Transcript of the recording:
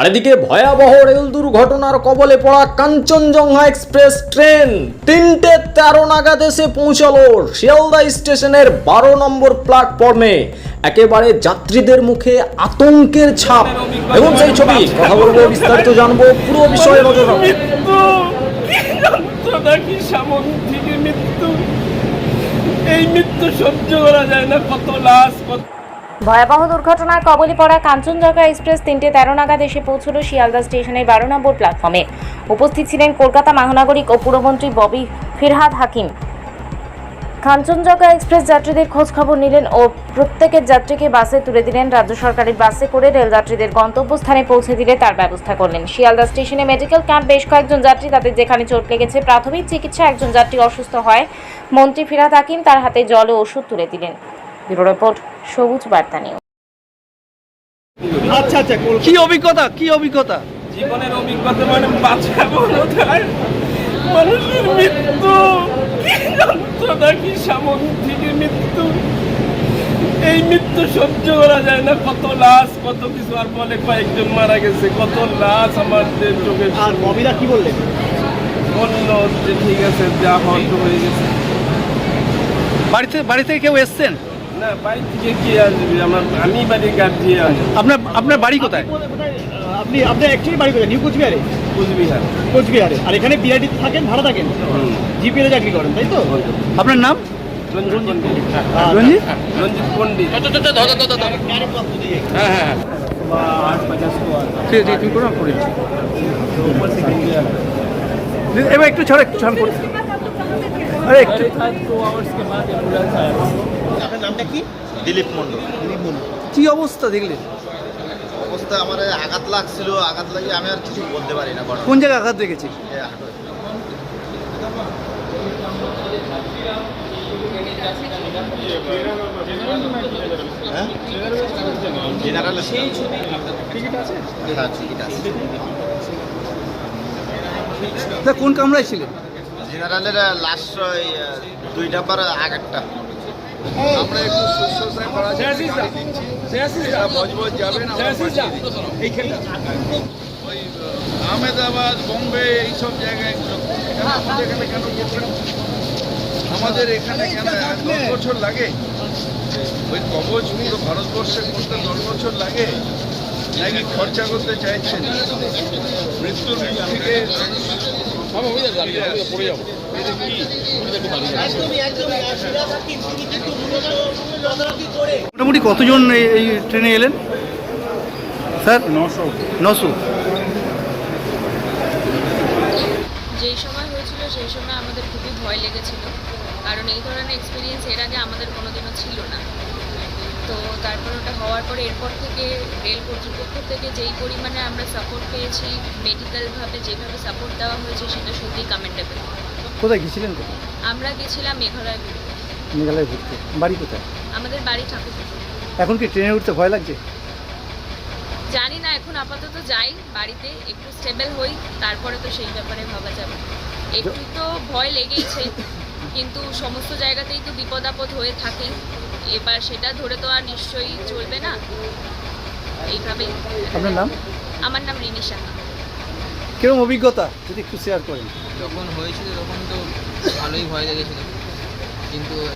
আর এদিকে ভয়াবহ রেল দুর্ঘটনার কবলে পড়া কাঞ্চনজঙ্ঘা এক্সপ্রেস ট্রেন তিনটে তেরো নাগাদ এসে পৌঁছালো শিয়ালদা স্টেশনের বারো নম্বর প্ল্যাটফর্মে। একেবারে যাত্রীদের মুখে আতঙ্কের ছাপ। এবং সেই ছবি। কথা বলব, বিস্তারিত জানব, পুরো বিষয়ে নজর এই মৃত্যু সহ্য করা যায় না। কত লাশ, কত ভয়াবহ দুর্ঘটনার কবলে পড়া কাঞ্চনজঙ্ঘা এক্সপ্রেস তিনটে তেরো নাগাদ এসে পৌঁছল শিয়ালদা স্টেশনের বারো নম্বর প্ল্যাটফর্মে। উপস্থিত ছিলেন কলকাতা মহানগরিক ও পুরমন্ত্রী ববি ফিরহাদ হাকিম। কাঞ্চনজঙ্ঘা এক্সপ্রেস যাত্রীদের খোঁজ খবর নিলেন ও প্রত্যেকের যাত্রীকে বাসে তুলে দিলেন। রাজ্য সরকারের বাসে করে রেলযাত্রীদের গন্তব্যস্থানে পৌঁছে দিলে তার ব্যবস্থা করলেন। শিয়ালদা স্টেশনে মেডিকেল ক্যাম্প বেশ কয়েকজন যাত্রী, তাদের যেখানে চোট লেগেছে, প্রাথমিক চিকিৎসা একজন যাত্রী অসুস্থ হয়। মন্ত্রী ফিরহাদ হাকিম তার হাতে জল ও ওষুধ তুলে দিলেন। ব্যুরো রিপোর্ট সবুজ বার্তা নিউজ। আচ্ছা আচ্ছা কি অভিজ্ঞতা কি অভিজ্ঞতা? জীবনের অভিজ্ঞতা মানে বাঁচাবো কোথায় মানুষের মৃত্যু। কি যন্ত্রণা কি সামন্তিক মৃত্যু। এই মৃত্যু সহ্য করা যায় না। কত লাশ কত কিছু। আর বলে কয়েকজন মারা গেছে। কত লাশ আমাদের চোখে আর ববিদা কি বললেন? বলল যে ঠিক আছে যা হওয়ার হয়ে গেছে। বাড়িতে বাড়ি থেকে কেউ এসছেন? না বাড়ি থেকে কি আসবে আমার আমি বাড়ির গার্জিয়ান আপনার আপনার বাড়ি কোথায় আপনি আপনি অ্যাকচুয়ালি বাড়ি কোথায় নিউ কোচবিহারে কুচবিহার কোচবিহারে আর এখানে বিআরটি থাকেন ভাড়া থাকেন হুম। জিপিএতে চাকরি করেন তাই তো আপনার নাম রঞ্জিত রঞ্জিত হ্যাঁ হ্যাঁ ঠিক আছে তুমি করো করে এবার একটু ছাড় একটু ছাড় করে আরে একটু আপনার নামটা কি? দিলীপ মণ্ডল। কি অবস্থা দেখলে? অবস্থা আমার আঘাত লাগছিল আঘাত লাগিয়ে আমি আর কিছু বলতে পারি না কোন জায়গায় আঘাত দেখেছি। হ্যাঁ? টিকিট আছে? হ্যাঁ টিকিট আছে। তা কোন কামরায় ছিলেন? জেনারেলের লাস্ট দুই নাম্বার আগেরটা আমরা একটু শুশ্রূষা করার জন্য গাড়ি দিচ্ছি। এরা বজবজ যাবেন আমরা পাঠিয়ে দিচ্ছি। ওই আহমেদাবাদ বোম্বে এইসব জায়গায় আমাদের এখানে কেন আমাদের এখানে কেন দশ বছর লাগে? ওই কবচ পুরো ভারতবর্ষে করতে দশ বছর লাগে। নাকি খরচা করতে চাইছেন? মৃত্যুর মুখ থেকে মোটামুটি কতজন এই- ট্রেনে এলেন? স্যার? নশো। নশো। যেই সময় হয়েছিল সেই সময় আমাদের খুবই ভয় লেগেছিল। কারণ এই ধরনের এক্সপিরিয়েন্স এর আগে আমাদের কোনোদিনও ছিল না। ওটা হওয়ার পরে এরপর থেকে রেল কর্তৃপক্ষ থেকে যেই পরিমাণে আমরা সাপোর্ট পেয়েছি মেডিকেলভাবে যেভাবে সাপোর্ট দেওয়া হয়েছে সেটা সত্যিই কমেন্টেবল কোথায় গেছিলেন আমরা গেছিলাম মেঘালয় ঘুরতে। মেঘালয় ঘুরতে। বাড়ি কোথায়? আমাদের বাড়ি ঠাকুর এখন কি ট্রেনে উঠতে ভয় লাগছে? জানি না এখন আপাতত যাই বাড়িতে একটু স্টেবল হই তারপরে তো সেই ব্যাপারে ভাবা যাবে। একটু তো ভয় লেগেইছে। কিন্তু সমস্ত জায়গাতেই তো বিপদ আপদ হয়ে থাকে। এবার সেটা ধরে তো আর নিশ্চয়ই চলবে না। এইভাবেই। আপনার নাম? আমার নাম রিনি সাহা। কীরকম অভিজ্ঞতা? যদি একটু শেয়ার করেন। যখন হয়েছিল তখন তো ভালোই ভয় লেগেছিল। কিন্তু